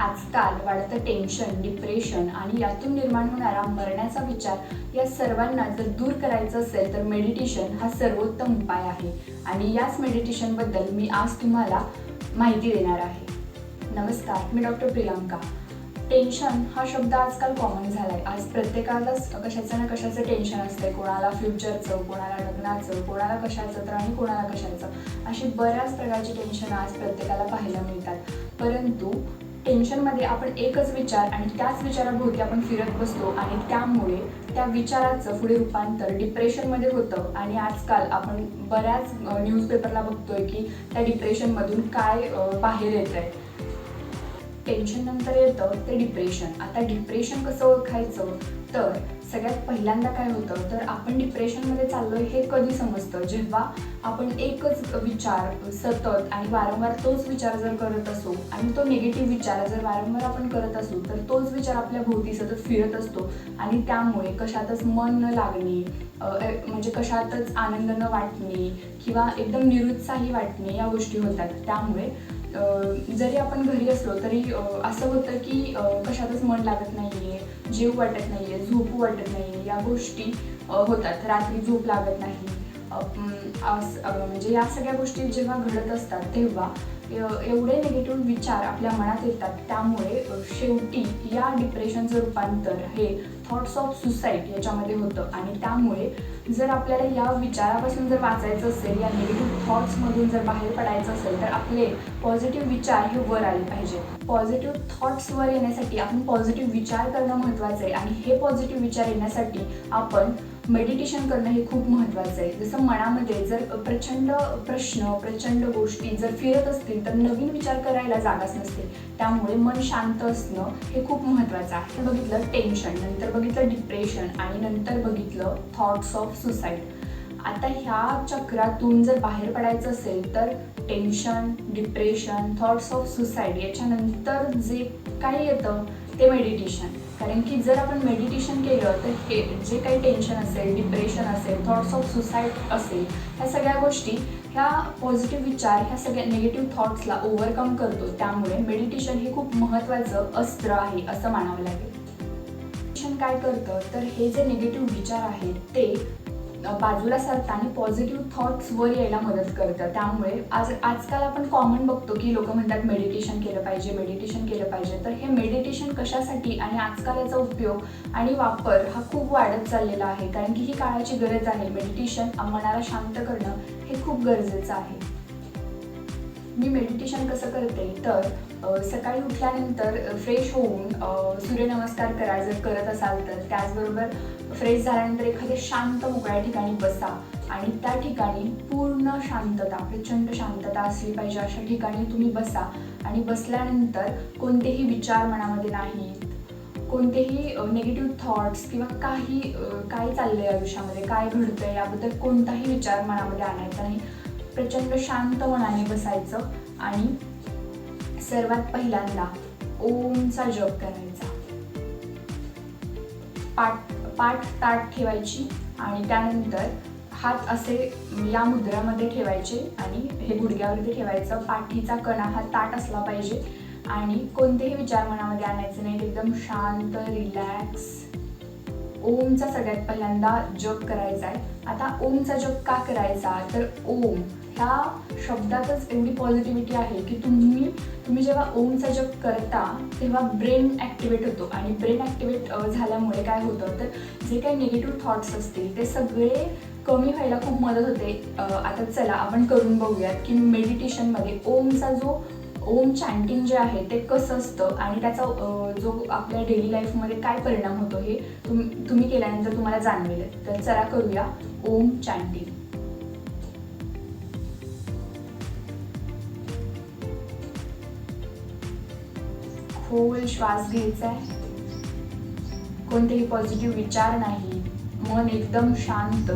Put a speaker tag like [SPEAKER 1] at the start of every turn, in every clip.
[SPEAKER 1] आजकाल वाढतं tension depression आणि यातून निर्माण होणारा मरण्याचा विचार या सर्वांना जर दूर करायचं असेल तर मेडिटेशन हा सर्वोत्तम उपाय आहे. आणि याच मेडिटेशनबद्दल मी आज तुम्हाला माहिती देणार आहे. नमस्कार मी डॉक्टर प्रियांका. टेन्शन हा शब्द आजकाल कॉमन झाला आहे आज प्रत्येकालाच कशाचं ना कशाचं टेन्शन असते कोणाला फ्युचरचं कोणाला लग्नाचं कोणाला कशाचं तर आणि कोणाला कशाचं. अशी बऱ्याच प्रकारची टेन्शन आज प्रत्येकाला पाहायला मिळतात. परंतु टेन्शनमध्ये आपण एकच विचार आणि त्याच विचाराभोवती आपण फिरत बसतो आणि त्यामुळे त्या विचाराचं पुढे रूपांतर डिप्रेशनमध्ये होतं. आणि आजकाल आपण बऱ्याच न्यूजपेपरला बघतोय की त्या डिप्रेशनमधून काय बाहेर येत आहे टेन्शन नंतर येतं ते डिप्रेशन. आता डिप्रेशन कसं ओळखायचं? तर सगळ्यात पहिल्यांदा काय होतं? तर आपण डिप्रेशनमध्ये चाललोय हे कधी समजतं? जेव्हा आपण एकच विचार सतत आणि वारंवार तोच विचार जर करत असू आणि तो निगेटिव्ह विचार जर वारंवार आपण करत असू तर तोच विचार आपल्या भोवती सतत फिरत असतो. आणि त्यामुळे कशातच मन न लागणे म्हणजे कशातच आनंद न वाटणे किंवा एकदम निरुत्साही वाटणे या गोष्टी होतात. त्यामुळे जरी आपण घरी असलो तरी असं होतं की कशातच मन लागत नाही आहे जीव वाटत नाही आहे झोपू वाटत नाही या गोष्टी होतात. रात्री झोप लागत नाही. म्हणजे या सगळ्या गोष्टी जेव्हा घडत असतात तेव्हा एवढे निगेटिव्ह विचार आपल्या मनात येतात. त्यामुळे शेवटी या डिप्रेशनचं रूपांतर हे थॉट्स ऑफ सुसाईड याच्यामध्ये होतं. आणि त्यामुळे जर आपल्याला या विचारापासून जर वाचायचं असेल या निगेटिव्ह थॉट्समधून जर बाहेर पडायचं असेल तर आपले पॉझिटिव्ह विचार हे वर आले पाहिजे. पॉझिटिव्ह थॉट्सवर येण्यासाठी आपण पॉझिटिव्ह विचार करणं महत्त्वाचं आहे. आणि हे पॉझिटिव्ह विचार येण्यासाठी आपण मेडिटेशन करणं हे खूप महत्त्वाचं आहे. जसं मनामध्ये जर प्रचंड प्रश्न प्रचंड गोष्टी जर फिरत असतील तर नवीन विचार करायला जागाच नसते. त्यामुळे मन शांत असणं हे खूप महत्त्वाचं आहे. हे बघितलं टेन्शन नंतर बघितलं डिप्रेशन आणि नंतर बघितलं थॉट्स ऑफ सुसाईड आता ह्या चक्रातून जर बाहेर पडायचं असेल तर tension depression thoughts of suicide याच्यानंतर जे काही येतं ते मेडिटेशन कारण की जर आपण मेडिटेशन केलं तर हे जे काही टेन्शन असेल डिप्रेशन असेल थॉट्स ऑफ सुसाईड असेल ह्या सगळ्या गोष्टी ह्या पॉझिटिव्ह विचार ह्या सगळ्या निगेटिव्ह थॉट्सला ओव्हरकम करतो. त्यामुळे मेडिटेशन हे खूप महत्त्वाचं अस्त्र आहे असं मानावं लागेल. मेडिटेशन काय करतं? तर हे जे निगेटिव्ह विचार आहेत ते बाजूला सरता आणि पॉझिटिव्ह थॉट्स वर यायला मदत करतं. त्यामुळे आज आजकाल आपण कॉमन बघतो की लोक म्हणतात मेडिटेशन केलं पाहिजे मेडिटेशन केलं पाहिजे. तर हे मेडिटेशन कशासाठी आणि आजकाल याचा उपयोग आणि वापर हा खूप वाढत चाललेला आहे. कारण की ही काळाची गरज आहे. मेडिटेशन मनाला शांत करणं हे खूप गरजेचं आहे. मी मेडिटेशन कसं करते? तर सकाळी उठल्यानंतर फ्रेश होऊन सूर्यनमस्कार करा जर करत असाल तर. त्याचबरोबर फ्रेश झाल्यानंतर एखाद्या शांत मोकळ्या ठिकाणी बसा आणि त्या ठिकाणी पूर्ण शांतता प्रचंड शांतता असली पाहिजे अशा ठिकाणी तुम्ही बसा आणि बसल्यानंतर कोणतेही विचार मनामध्ये नाहीत. कोणतेही निगेटिव्ह थॉट्स किंवा काही काय चाललं आहे आयुष्यामध्ये काय घडतं आहे याबद्दल कोणताही विचार मनामध्ये आणायचा नाही. प्रचंड शांत मनाने बसायचं आणि सर्वात पहिल्यांदा ओमचा जप करायचा. पाठ पाठ ताट ठेवायची आणि त्यानंतर हात असे या मुद्रामध्ये ठेवायचे आणि हे गुडघ्यावरती ठेवायचं. पाठीचा कणा हा ताट असला पाहिजे आणि कोणतेही विचार मनामध्ये आणायचे नाहीत. एकदम शांत रिलॅक्स ओमचा सगळ्यात पहिल्यांदा जप करायचा आहे. आता ओमचा जप का करायचा? तर ओम. ह्या शब्दातच एवढी पॉझिटिव्हिटी आहे की तुम्ही तुम्ही जेव्हा ओमचा जप करता तेव्हा ब्रेन ॲक्टिवेट होतो. आणि ब्रेन ॲक्टिवेट झाल्यामुळे काय होतं तर जे काही निगेटिव्ह थॉट्स असतील ते सगळे कमी व्हायला खूप मदत होते. आता चला आपण करून बघूयात की मेडिटेशनमध्ये ओमचा जो ओम चॅन्टिंग जे आहे ते कसं असतं आणि त्याचा जो आपल्या डेली लाईफमध्ये काय परिणाम होतो हे तुम तुम्ही केल्यानंतर तुम्हाला जाणवेल. तर चला करूया ओम चॅन्टिंग खोल श्वास घ्यायचा आहे. कोणतेही पॉझिटिव्ह विचार नाही. मन एकदम शांत.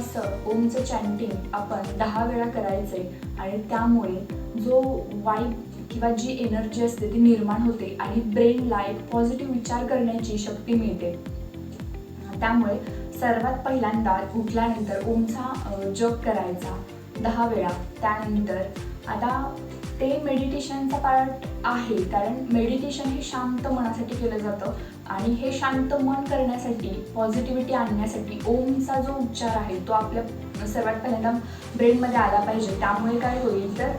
[SPEAKER 1] असं ओमचं चॅन्टिंग आपण दहा वेळा करायचे आणि त्यामुळे जो वाईब किंवा जी एनर्जी असते ती निर्माण होते आणि ब्रेनला एक पॉझिटिव्ह विचार करण्याची शक्ती मिळते. त्यामुळे सर्वात पहिल्यांदा उठल्यानंतर ओमचा जप करायचा दहा वेळा. त्यानंतर आता ते मेडिटेशनचा पार्ट आहे कारण मेडिटेशन हे शांत मनासाठी केलं जातं. आणि हे शांत मन करण्यासाठी पॉझिटिव्हिटी आणण्यासाठी ओमचा जो उच्चार आहे तो आपल्या सर्वात पहिल्यांदा ब्रेनमध्ये आला पाहिजे. त्यामुळे काय होईल तर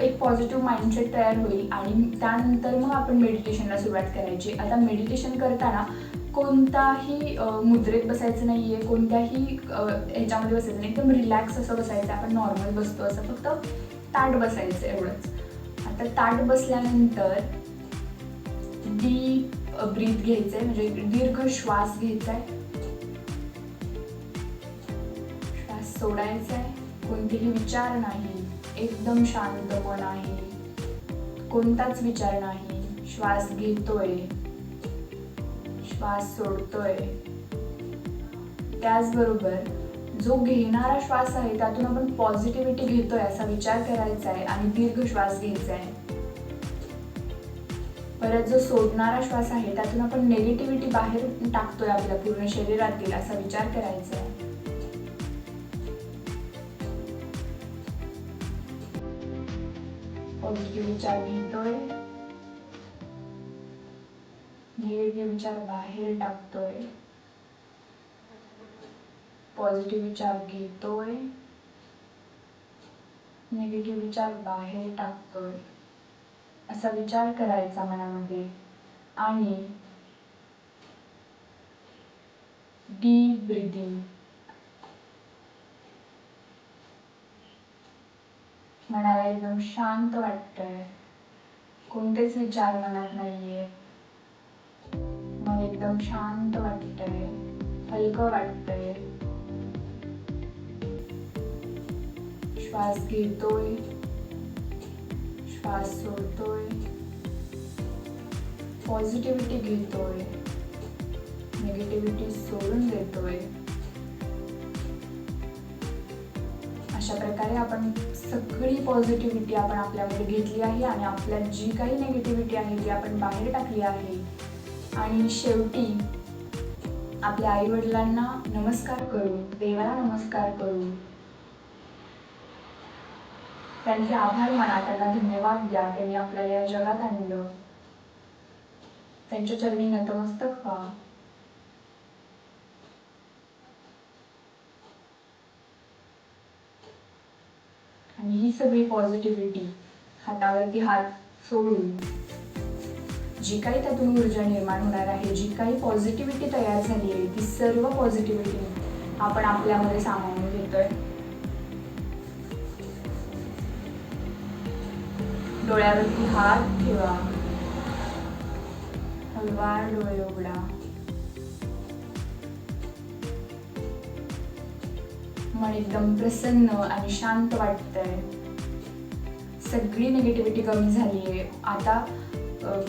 [SPEAKER 1] एक पॉझिटिव्ह माइंडसेट तयार होईल आणि त्यानंतर मग आपण मेडिटेशनला सुरुवात करायची. आता मेडिटेशन करताना कोणताही मुद्रेत बसायचं नाही आहे कोणत्याही ह्याच्यामध्ये बसायचं नाही. एकदम रिलॅक्स असं बसायचं. आपण नॉर्मल बसतो असं फक्त ताट बसायचं एवढंच. आता ताट बसल्यानंतर डीप ब्रीथ घ्यायचं आहे म्हणजे दीर्घ श्वास घ्यायचा आहे श्वास सोडायचा आहे कोणतेही विचार नाही. एकदम शांत मन आहे. कोणताच विचार नाही. श्वास घेतोय. श्वास सोडतोय. त्याचबरोबर जो घेणारा श्वास आहे त्यातून आपण पॉझिटिव्हिटी घेतोय असा विचार करायचा आहे आणि दीर्घ श्वास घ्यायचा आहे परत जो सोडणारा श्वास आहे त्यातून आपण नेगेटिव्हिटी बाहेर टाकतोय आपल्या पूर्ण शरीरातील असा विचार करायचा आहे. पॉझिटिव्ह विचार घेतोय. निगेटिव्ह विचार बाहेर टाकतोय. पॉझिटिव्ह विचार घेतोय. निगेटिव्ह विचार बाहेर टाकतोय. असा विचार करायचा मनामध्ये. आणि डीप ब्रिदिंग. मनाला एकदम शांत वाटतंय. कोणतेच विचार मनात नाहीये. मग एकदम शांत वाटतंय. हलकं वाटतंय. श्वास घेतोय. श्वास सोडतोय पॉझिटिव्हिटी घेतोय. निगेटिव्हिटी सोडून देतोय. अशा प्रकारे आपण सगळी पॉझिटिव्हिटी आपण आपल्यामध्ये घेतली आहे आणि आपल्यात जी काही निगेटिव्हिटी आहे ती आपण बाहेर टाकली आहे. आणि शेवटी आपल्या आई वडिलांना नमस्कार करू देवाला नमस्कार करू. त्यांचे आभार माना त्यांना धन्यवाद द्या त्यांनी आपल्याला या जगात आणलं. त्यांच्या चरणी नतमस्तक व्हा. आणि ही सगळी पॉझिटिव्हिटी हातावरती हात सोडून जी काही त्यातून ऊर्जा निर्माण होणार आहे जी काही पॉझिटिव्हिटी तयार झाली आहे ती सर्व पॉझिटिव्हिटी आपण आपल्यामध्ये सामावून घेतोय. डोळ्यावरती हात ठेवा. हलवार डोळे उघडा. मन एकदम प्रसन्न आणि शांत वाटतंय. सगळी निगेटिव्हिटी कमी झाली आहे आता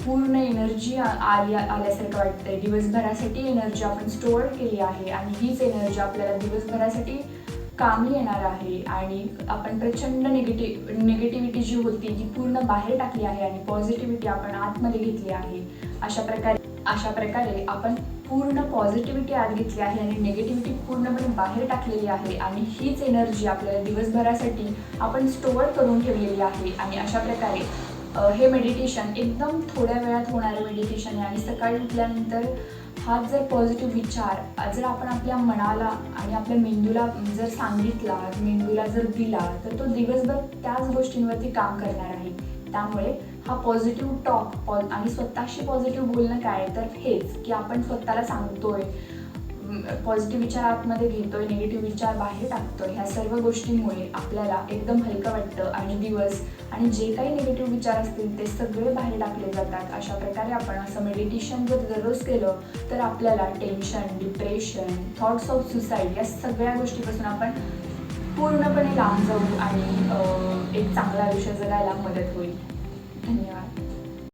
[SPEAKER 1] पूर्ण एनर्जी आली आल्यासारखं वाटतंय. दिवसभरासाठी एनर्जी आपण स्टोअर केली आहे आणि हीच एनर्जी आपल्याला दिवसभरासाठी कामी येणार आहे आणि आपण प्रचंड निगेटिव्ह निगेटिव्हिटी जी होती ती पूर्ण बाहेर टाकली आहे आणि पॉझिटिव्हिटी आपण आतमध्ये घेतली आहे अशा प्रकारे अशा प्रकारे आपण पूर्ण पॉझिटिव्हिटी आत घेतली आहे आणि निगेटिव्हिटी पूर्णपणे बाहेर टाकलेली आहे आणि हीच एनर्जी आपल्याला दिवसभरासाठी आपण स्टोअर करून ठेवलेली आहे आणि अशा प्रकारे हे मेडिटेशन एकदम थोड्या वेळात होणारं मेडिटेशन आहे आणि सकाळी उठल्यानंतर हा जर पॉझिटिव्ह विचार जर आपण आपल्या मनाला आणि आपल्या मेंदूला जर सांगितला मेंदूला जर दिला तर तो दिवसभर त्याच गोष्टींवरती काम करणार आहे. त्यामुळे हा पॉझिटिव्ह टॉक पॉ आणि स्वतःशी पॉझिटिव्ह बोलणं काय? तर हेच की आपण स्वतःला सांगतोय. पॉझिटिव्ह विचार आतमध्ये घेतोय निगेटिव्ह विचार बाहेर टाकतोय ह्या सर्व गोष्टींमुळे आपल्याला एकदम हलकं वाटतं आणि दिवस आणि जे काही निगेटिव्ह विचार असतील ते सगळे बाहेर टाकले जातात. अशा प्रकारे आपण असं मेडिटेशन जर दररोज केलं तर आपल्याला tension depression thoughts of suicide या सगळ्या गोष्टीपासून आपण पूर्णपणे लांब जाऊ आणि एक चांगलं आयुष्य जगायला मदत होईल. धन्यवाद.